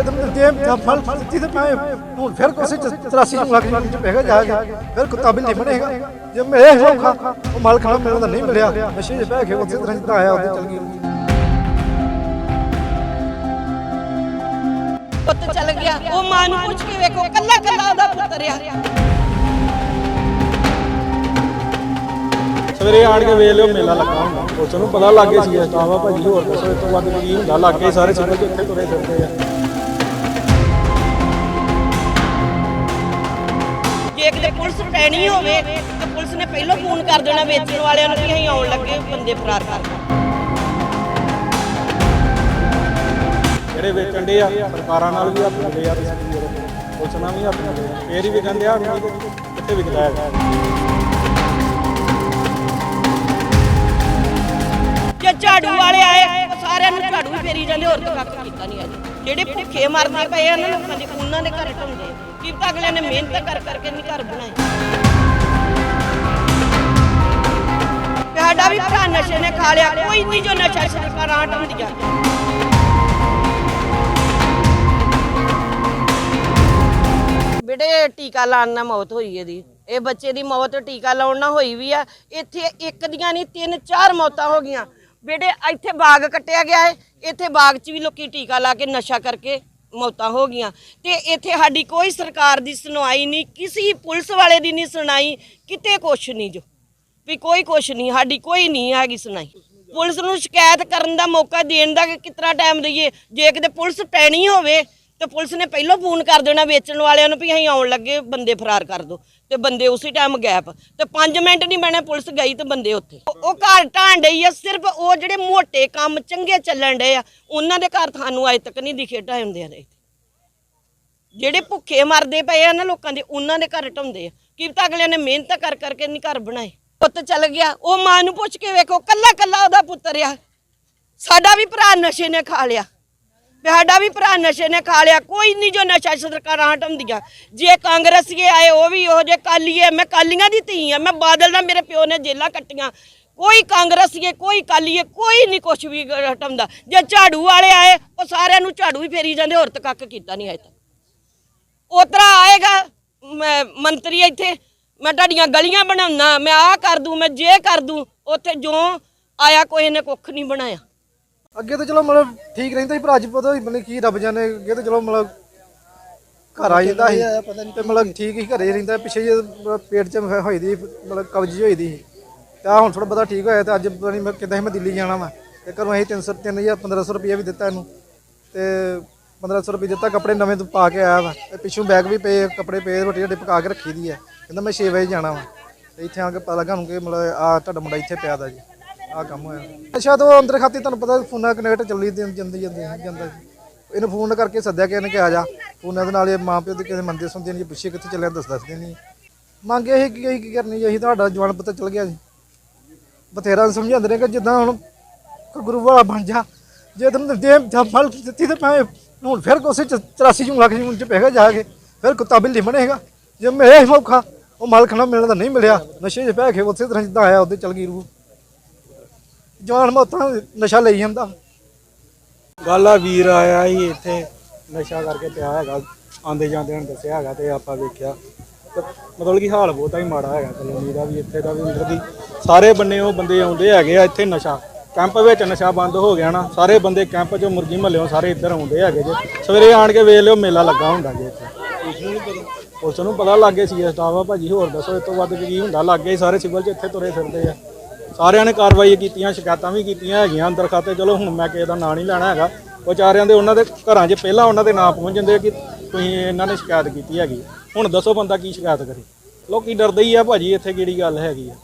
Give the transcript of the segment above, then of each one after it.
ਜੇ ਤੁਮ ਦੇ ਜਾਂ ਫਲ ਦਿੱਤੀ ਤੇ ਮੈਂ ਹੁਣ ਫਿਰ ਕੋਸੇ 83 ਲੱਖ ਦੀ ਚ ਪੈਗਾ ਜਾਏਗਾ। ਫਿਰ ਕੁੱਤਾ ਬਿੱਲੀ ਬਣੇਗਾ। ਜੇ ਮੇਰੇ ਸੌਖਾ ਉਹ ਮਾਲ ਖਾਣਾ ਮੈਨੂੰ ਤਾਂ ਨਹੀਂ ਮਿਲਿਆ। ਨਸ਼ੇ 'ਚ ਬਹਿ ਕੇ ਉਸੇ ਤਰ੍ਹਾਂ ਜਿੱਦਾਂ ਆਇਆ ਉਹਦੇ ਚਲ ਗਈ। ਪੁੱਤ ਚਲ ਗਿਆ। ਉਹ ਮਾਂ ਨੂੰ ਪੁੱਛ ਕੇ ਵੇਖੋ ਕੱਲਾ ਕੱਲਾ ਉਹਦਾ ਪੁੱਤਰ ਆ ਸਵੇਰੇ ਆਣ ਕੇ ਵੇਖ ਲਿਓ ਮੇਲਾ ਲੱਗਾ ਹੁੰਦਾ। ਉਸ ਨੂੰ ਪਤਾ ਲੱਗ ਗਿਆ ਸੀ ਇਸ ਟਾਵਾ ਭਾਜੀ ਹੋਰ ਦੱਸੋ ਇਸ ਤੋਂ ਵੱਧ ਕੀ ਹੁੰਦਾ? ਲੱਗੇ ਸਾਰੇ ਚ ਇੱਥੇ ਤੁਰੇ ਫਿਰਦੇ ਆ। ਜੇ ਕਿਤੇ ਪੁਲਿਸ ਪੈਣੀ ਹੋਵੇ ਤਾਂ ਪੁਲਿਸ ਨੇ ਪਹਿਲਾਂ ਫੋਨ ਕਰ ਦੇਣਾ ਵੇਚਣ ਵਾਲਿਆਂ ਨੂੰ ਕਿ ਅਸੀਂ ਆਉਣ ਲੱਗੇ ਬੰਦੇ ਫਰਾਰ ਕਰ। ਜਿਹੜੇ ਵੇਚਣ ਦੇ ਆ ਸਰਕਾਰਾਂ ਨਾਲ ਵੀ ਹੱਥ ਮਿਲੇ ਆ ਪੁਲਿਸ ਨਾਲ ਵੀ ਹੱਥ ਮਿਲੇ ਆ। ਫੇਰ ਹੀ ਵੀ ਕਹਿੰਦੇ ਆ ਕਿੱਥੇ ਵਿਕਦਾ ਹੈਗਾ ਜੇ ਝਾੜੂ ਵਾਲੇ ਆਏ ਸਾਰਿਆਂ ਨੂੰ ਝਾੜੂ ਹੀ ਫੇਰੀ ਜਾਂਦੇ ਹੋਰ ਤਾਂ ਕੱਖ ਕੀਤਾ ਨਹੀਂ ਅੱਜ। ਜਿਹੜੇ ਭੁੱਖੇ ਮਰਦੇ ਪਏ ਆ ਨਾ ਲੋਕਾਂ ਦੇ ਉਹਨਾਂ ਦੇ ਘਰ ਢਾਉਂਦੇ ਕੀ ਪਤਾ ਅਗਲਿਆਂ ਨੇ ਮਿਹਨਤ ਕਰ ਕਰਕੇ ਨਹੀਂ ਘਰ ਬਣਾਏ। ਸਾਡਾ ਵੀ ਭਰਾ ਨਸ਼ੇ ਨੇ ਖਾ ਲਿਆ, ਕੋਈ ਨਹੀਂ ਜੋ ਨਸ਼ਾ ਸਰਕਾਰਾਂ ਢਾਉਂਦੀਆਂ। ਬੇਟੇ, ਟੀਕਾ ਲਾਉਣ ਨਾਲ ਮੌਤ ਹੋਈ ਇਹਦੀ। ਇਹ ਬੱਚੇ ਦੀ ਮੌਤ, ਟੀਕਾ ਲਾਉਣ ਨਾਲ ਹੋਈ ਵੀ ਆ। ਇੱਥੇ ਇੱਕ ਦੀਆਂ ਨਹੀਂ, ਤਿੰਨ ਚਾਰ ਮੌਤਾਂ ਹੋ ਗਈਆਂ। ਬੇਟੇ, ਇੱਥੇ ਬਾਗ ਕੱਟਿਆ ਗਿਆ ਹੈ ਇੱਥੇ ਬਾਗ 'ਚ ਵੀ ਲੋਕੀ ਟੀਕਾ ਲਾ ਕੇ ਨਸ਼ਾ ਕਰਕੇ ਮੌਤਾਂ ਹੋ ਗਈਆਂ। ਤੇ ਇੱਥੇ ਸਾਡੀ ਕੋਈ ਸਰਕਾਰ ਦੀ ਸੁਣਵਾਈ ਨਹੀਂ, ਕਿਸੇ ਪੁਲਿਸ ਵਾਲੇ ਦੀ ਨਹੀਂ ਸੁਣਾਈ, ਕਿਤੇ ਕੁਛ ਨਹੀਂ ਜੋ। ਵੀ ਕੋਈ ਕੁਛ ਨਹੀਂ, ਸਾਡੀ ਕੋਈ ਨਹੀਂ ਹੈਗੀ ਸੁਣਾਈ। ਪੁਲਿਸ ਨੂੰ ਸ਼ਿਕਾਇਤ ਕਰਨ ਦਾ ਮੌਕਾ ਦੇਣ ਦਾ ਕਿਤਨਾ ਟਾਈਮ ਦਈਏ ਜੇ ਕਿਤੇ ਪੁਲਿਸ ਪੈਣੀ ਹੋਵੇ, ਤੇ ਪੁਲਿਸ ਨੇ ਪਹਿਲਾਂ ਫੋਨ ਕਰ ਦੇਣਾ ਵੇਚਣ ਵਾਲਿਆਂ ਨੂੰ ਵੀ ਅਸੀਂ ਆਉਣ ਲੱਗੇ, ਬੰਦੇ ਫਰਾਰ ਕਰ ਦੋ। ਤੇ ਬੰਦੇ ਉਸੇ ਟਾਈਮ ਗੈਪ ਤੇ 5 ਮਿੰਟ ਨਹੀਂ ਮੈਨੇ ਪੁਲਿਸ ਗਈ ਤੇ ਬੰਦੇ ਉੱਥੇ। ਉਹ- ਘਰ ਢਾਣ ਡਈ ਆ, ਸਿਰਫ ਉਹ ਜਿਹੜੇ ਮੋਟੇ ਕੰਮ ਚੰਗੇ ਚੱਲਣ ਡਏ ਆ, ਉਹਨਾਂ ਦੇ ਘਰ ਤੁਹਾਨੂੰ ਅਜੇ ਤੱਕ ਨਹੀਂ ਦਿਖੇ ਢਾਉਂਦੇ ਆ ਇੱਥੇ ਜਿਹੜੇ ਭੁੱਖੇ ਮਰਦੇ ਪਏ ਆ ਨਾ ਲੋਕਾਂ ਦੇ, ਉਹਨਾਂ ਦੇ ਘਰ ਢਾਉਂਦੇ ਆ। ਕੀ ਪਤਾ ਅਗਲਿਆਂ ਨੇ ਮਿਹਨਤ ਕਰ ਕਰਕੇ ਨਹੀਂ ਘਰ ਬਣਾਏ। ਪੁੱਤ ਚੱਲ ਗਿਆ, ਉਹ ਮਾਂ ਨੂੰ ਪੁੱਛ ਕੇ ਵੇਖੋ, ਕੱਲਾ ਕੱਲਾ ਉਹਦਾ ਪੁੱਤਰ ਆ। ਸਾਡਾ ਵੀ ਭਰਾ ਨਸ਼ੇ ਨੇ ਖਾ ਲਿਆ। ਵੀ ਸਾਡਾ ਵੀ ਭਰਾ ਨਸ਼ੇ ਨੇ ਖਾ ਲਿਆ, ਕੋਈ ਨਹੀਂ ਜੋ ਨਸ਼ਾ ਸਰਕਾਰਾਂ ਹਟਾਉਂਦੀਆਂ। ਜੇ ਕਾਂਗਰਸੀਏ ਆਏ, ਉਹ ਵੀ ਉਹ ਜੇ ਕਾਲੀਏ ਮੈਂ ਕਾਲੀਆਂ ਦੀ ਧੀ ਆ, ਮੈਂ ਬਾਦਲ ਦਾ, ਮੇਰੇ ਪਿਓ ਨੇ ਜੇਲਾਂ ਕੱਟੀਆਂ। ਕੋਈ ਕਾਂਗਰਸੀਏ, ਕੋਈ ਕਾਲੀਏ ਕੋਈ ਨਹੀਂ ਕੁਛ ਵੀ ਹਟਾਉਂਦਾ। ਜੇ ਝਾੜੂ ਵਾਲੇ ਆਏ, ਉਹ ਸਾਰਿਆਂ ਨੂੰ ਝਾੜੂ ਹੀ ਫੇਰੀ ਜਾਂਦੇ, ਹੋਰ ਤਾਂ ਕੱਖ ਕੀਤਾ ਨਹੀਂ ਅਜੇ ਤੱਕ। ਉਤਰਾ ਆਏਗਾ, ਮੈਂ ਮੰਤਰੀ ਇੱਥੇ, ਮੈਂ ਤੁਹਾਡੀਆਂ ਗਲੀਆਂ ਬਣਾਉਣਾ, ਮੈਂ ਆਹ ਕਰ ਦੂੰ, ਮੈਂ ਜੇ ਕਰ ਦੂੰ, ਉੱਥੇ ਜੋ ਆਇਆ, ਕੋਈ ਨੇ ਕੁੱਖ ਨਹੀਂ ਬਣਾਇਆ। ਅੱਗੇ ਤਾਂ ਚਲੋ ਮਤਲਬ ਠੀਕ ਰਹਿੰਦਾ ਸੀ ਪਰ ਅੱਜ ਪਤਾ ਹੀ ਮਤਲਬ ਕੀ ਰੱਬ ਜਾਣੇ ਅੱਗੇ ਤਾਂ ਚਲੋ ਮਤਲਬ ਘਰ ਆ ਜਾਂਦਾ ਸੀ। ਤੇ ਮਤਲਬ ਠੀਕ ਹੀ ਘਰੇ ਰਹਿੰਦਾ ਪਿੱਛੇ ਜੇ ਮਤਲਬ ਪੇਟ 'ਚ ਹੋਈ- ਦੀ ਮਤਲਬ ਕਬਜ਼ ਹੋਈ ਦੀ। ਸੀ ਤੇ ਹੁਣ ਥੋੜਾ ਬਹੁਤਾ ਠੀਕ ਹੋਇਆ ਤੇ ਅੱਜ ਪਤਾ ਨਹੀਂ ਮੈਂ ਕਿੱਦਾਂ ਸੀ ਮੈਂ ਦਿੱਲੀ ਜਾਣਾ ਵਾ। ਤੇ ਘਰੋਂ ਅਸੀਂ 300 3000 1500 ਰੁਪਏ ਵੀ ਦਿੱਤਾ ਇਹਨੂੰ। ਤੇ 1500 ਰੁਪਏ ਦਿੱਤਾ ਕੱਪੜੇ ਨਵੇਂ ਤੋਂ ਪਾ ਕੇ ਆਇਆ ਵਾ। ਤੇ ਪਿੱਛੋਂ ਬੈਗ ਵੀ ਪਏ ਕੱਪੜੇ ਪਏ ਰੋਟੀ ਰੋਟੀ ਪਕਾ ਕੇ ਰੱਖੀ ਦੀ ਆ। ਕਹਿੰਦਾ ਮੈਂ 6 ਵਜੇ ਜਾਣਾ ਵਾ। ਤੇ ਇੱਥੇ ਆ ਕੇ ਪਤਾ ਲੱਗਾ ਹੁਣ ਕਿ ਮਤਲਬ ਆ ਤੁਹਾਡਾ ਮੁੰਡਾ ਇੱਥੇ ਪਿਆ ਦਾ ਜੀ। ਆ ਕੰਮ ਹੋਇਆ। ਅੱਛਾ, ਤੋਂ ਅੰਦਰ ਖਾਤੀ ਤੁਹਾਨੂੰ ਪਤਾ ਫੋਨਾਂ ਕਨੈਕਟ ਚੱਲੀ ਦੀ ਜਾਂਦੀ ਜਾਂਦੀ ਜਾਂਦਾ। ਇਹਨੂੰ ਫੋਨ ਕਰਕੇ ਸੱਦਿਆ ਕਿ ਇਹਨੇ ਕਿਹਾ ਜਾ। ਫੋਨਾਂ ਦੇ ਨਾਲ ਇਹ ਮਾਂ ਪਿਓ ਦੇ ਕਿਸੇ ਮੰਦੇ ਸੁਣਦੇ ਨਹੀਂ ਪਿੱਛੇ ਕਿੱਥੇ ਚੱਲਿਆ ਦੱਸ ਦੱਸਦੇ ਨਹੀਂ ਮੰਗ ਇਹ ਕੀ ਕੀ- ਕਰਨੀ ਜੀ? ਤੁਹਾਡਾ ਜਵਾਨ ਪਤਾ ਚੱਲ ਗਿਆ ਜੀ। ਬਥੇਰਾ ਸਮਝਾਉਂਦੇ ਨੇ ਕਿ ਜਿੱਦਾਂ ਹੁਣ ਗੁਰੂ ਵਾਲਾ ਬਣ ਜਾ, ਜੇ ਤੈਨੂੰ ਦੇ ਫਲ ਦਿੱਤੀ ਤੇ ਭਾਵੇਂ ਹੁਣ ਫਿਰ ਕੋਸੇ 84 ਜੂ ਲੱਖ ਜੂ ਚ ਪੈਗਾ ਜਾ ਕੇ ਫਿਰ ਕੁੱਤਾ ਬਿੱਲੀ ਬਣੇਗਾ। ਜੇ ਮੇਰੇ ਮੌਕਾ, ਉਹ ਮਾਲਕ ਖਾਣਾ ਮਿਲਣ ਦਾ ਨਹੀਂ ਮਿਲਿਆ। ਨਸ਼ੇ 'ਚ ਪੈ ਕੇ ਉੱਥੇ ਤਰ੍ਹਾਂ ਜਿੱਦਾਂ ਆਇਆ ਉਹਦੇ ਚੱਲ ਗਈ ਰੂਹ। ਜਵਾਨ ਮੌਤਾਂ ਨਸ਼ਾ ਲਈ ਜਾਂਦਾ। ਗੱਲ ਆ, ਵੀਰ ਆਇਆ ਸੀ ਇੱਥੇ, ਨਸ਼ਾ ਕਰਕੇ ਪਿਆ ਹੈਗਾ ਆਂਦੇ ਜਾਂਦੇ ਨੇ ਦੱਸਿਆ ਹੈਗਾ ਤੇ ਆਪਾਂ ਵੇਖਿਆ। ਤੇ ਮਤਲਬ ਕਿ ਹਾਲ ਬਹੁਤਾ ਹੀ ਮਾੜਾ ਹੈਗਾ ਕਲੋਨੀ ਦਾ ਵੀ, ਇੱਥੇ ਦਾ ਵੀ ਅੰਦਰ ਦੀ। ਸਾਰੇ ਬੰਨੇ ਉਹ ਬੰਦੇ ਆਉਂਦੇ ਹੈਗੇ ਆ ਇੱਥੇ ਨਸ਼ਾ। ਕੈਂਪ ਵਿੱਚ ਨਸ਼ਾ ਬੰਦ ਹੋ ਗਿਆ ਨਾ, ਸਾਰੇ ਬੰਦੇ ਕੈਂਪ ਚੋਂ ਮੁਰਗੀ ਮਹੱਲਿਓਂ ਸਾਰੇ ਇੱਧਰ ਆਉਂਦੇ ਹੈਗੇ ਜੇ। ਸਵੇਰੇ ਆਣ ਕੇ ਵੇਖ ਲਿਓ, ਮੇਲਾ ਲੱਗਾ ਹੁੰਦਾ ਜੇ ਇੱਥੇ। ਪੁਲਿਸ ਨੂੰ ਪਤਾ ਲੱਗ ਗਿਆ ਸੀ ਸਟਾਫ ਆ ਭਾਜੀ, ਹੋਰ ਦੱਸੋ ਇਸ ਤੋਂ ਵੱਧ ਕੀ ਹੁੰਦਾ? ਲੱਗੇ ਸਾਰੇ ਸਿਵਲ ਚ ਇੱਥੇ ਤੁਰੇ ਫਿਰਦੇ ਆ। ਸਾਰਿਆਂ ਨੇ ਕਾਰਵਾਈ ਕੀਤੀਆਂ, ਸ਼ਿਕਾਇਤਾਂ ਵੀ ਕੀਤੀਆਂ ਹੈਗੀਆਂ ਅੰਦਰ ਖਾਤੇ। ਚਲੋ ਹੁਣ ਮੈਂ ਕਿਸੇ ਦਾ ਨਾਂ ਨਹੀਂ ਲੈਣਾ ਹੈਗਾ। ਵਿਚਾਰਿਆਂ ਦੇ ਉਹਨਾਂ ਦੇ ਘਰਾਂ 'ਚ ਪਹਿਲਾਂ ਉਹਨਾਂ ਦੇ ਨਾਂ ਪਹੁੰਚ ਜਾਂਦੇ ਆ ਕਿ ਤੁਸੀਂ ਇਹਨਾਂ ਨੇ ਸ਼ਿਕਾਇਤ ਕੀਤੀ ਹੈਗੀ। ਹੁਣ ਦੱਸੋ ਬੰਦਾ ਕੀ ਸ਼ਿਕਾਇਤ ਕਰੇ। ਲੋਕੀ ਡਰਦੇ ਹੀ ਆ ਭਾਜੀ, ਇੱਥੇ ਕਿਹੜੀ ਗੱਲ ਹੈਗੀ ਆ।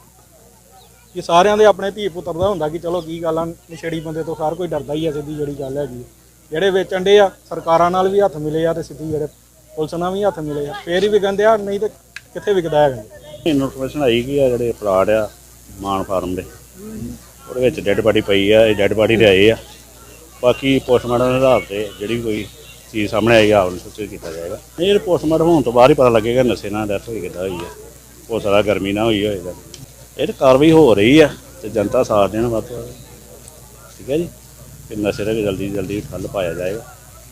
ਕਿ ਸਾਰਿਆਂ ਦੇ ਆਪਣੇ ਧੀ ਪੁੱਤਰ ਦਾ ਹੁੰਦਾ ਕਿ ਚਲੋ ਕੀ ਗੱਲ ਆ, ਨਸ਼ੇੜੀ ਬੰਦੇ ਤੋਂ ਹਰ ਕੋਈ ਡਰਦਾ ਹੀ ਆ ਸਿੱਧੀ ਜਿਹੜੀ ਗੱਲ ਹੈਗੀ ਆ। ਜਿਹੜੇ ਵੇਚਣ ਦੇ ਆ, ਸਰਕਾਰਾਂ ਨਾਲ ਵੀ ਹੱਥ ਮਿਲੇ ਆ ਤੇ ਸਿੱਧੀ ਜਿਹੜੇ ਪੁਲਿਸ ਨਾਲ ਵੀ ਹੱਥ ਮਿਲੇ ਆ। ਫੇਰ ਹੀ ਵਿਕੰਦੇ ਆ, ਨਹੀਂ ਤੇ ਕਿੱਥੇ ਵਿਕਦਾ ਹੈਗਾ। ਇਨਫੋਰਮੇਸ਼ਨ ਆਈ ਕਿ ਆ ਜਿਹੜੇ ਪਲਾਟ ਆ ਮਾਨ ਫਾਰਮ ਦੇ। ਉਹਦੇ ਵਿੱਚ ਡੈੱਡ ਬਾਡੀ ਪਈ ਆ, ਇਹ ਡੈੱਡ ਬਾਡੀ ਦੇ ਆ। ਬਾਕੀ ਪੋਸਟਮਾਰਟਮ ਦੇ ਆਧਾਰ ਤੇ ਜਿਹੜੀ ਵੀ ਕੋਈ ਚੀਜ਼ ਸਾਹਮਣੇ ਆਏਗੀ ਆਪ ਨੂੰ ਸੂਚਿਤ ਕੀਤਾ ਜਾਏਗਾ। ਨਹੀਂ, ਇਹ ਪੋਸਟਮਾਰਟਮ ਹੋਣ ਤੋਂ ਬਾਅਦ ਹੀ ਪਤਾ ਲੱਗੇਗਾ ਨਸ਼ੇ ਨਾਲ ਡੈਥ ਹੋਈ, ਕਿੱਦਾਂ ਹੋਈ ਆ। ਹੋ ਸਕਦਾ ਗਰਮੀ ਨਾਲ ਹੋਈ ਹੋਏਗਾ। ਇਹ ਤਾਂ ਕਾਰਵਾਈ ਹੋ ਰਹੀ ਆ, ਤੇ ਜਨਤਾ ਸਾਥ ਦੇਣ ਵੱਧ ਤੋਂ ਵੱਧ। ਠੀਕ ਹੈ ਜੀ? ਕਿ ਨਸ਼ੇ ਦਾ ਜਲਦੀ ਜਲਦੀ ਠੱਲ ਪਾਇਆ ਜਾਏਗਾ।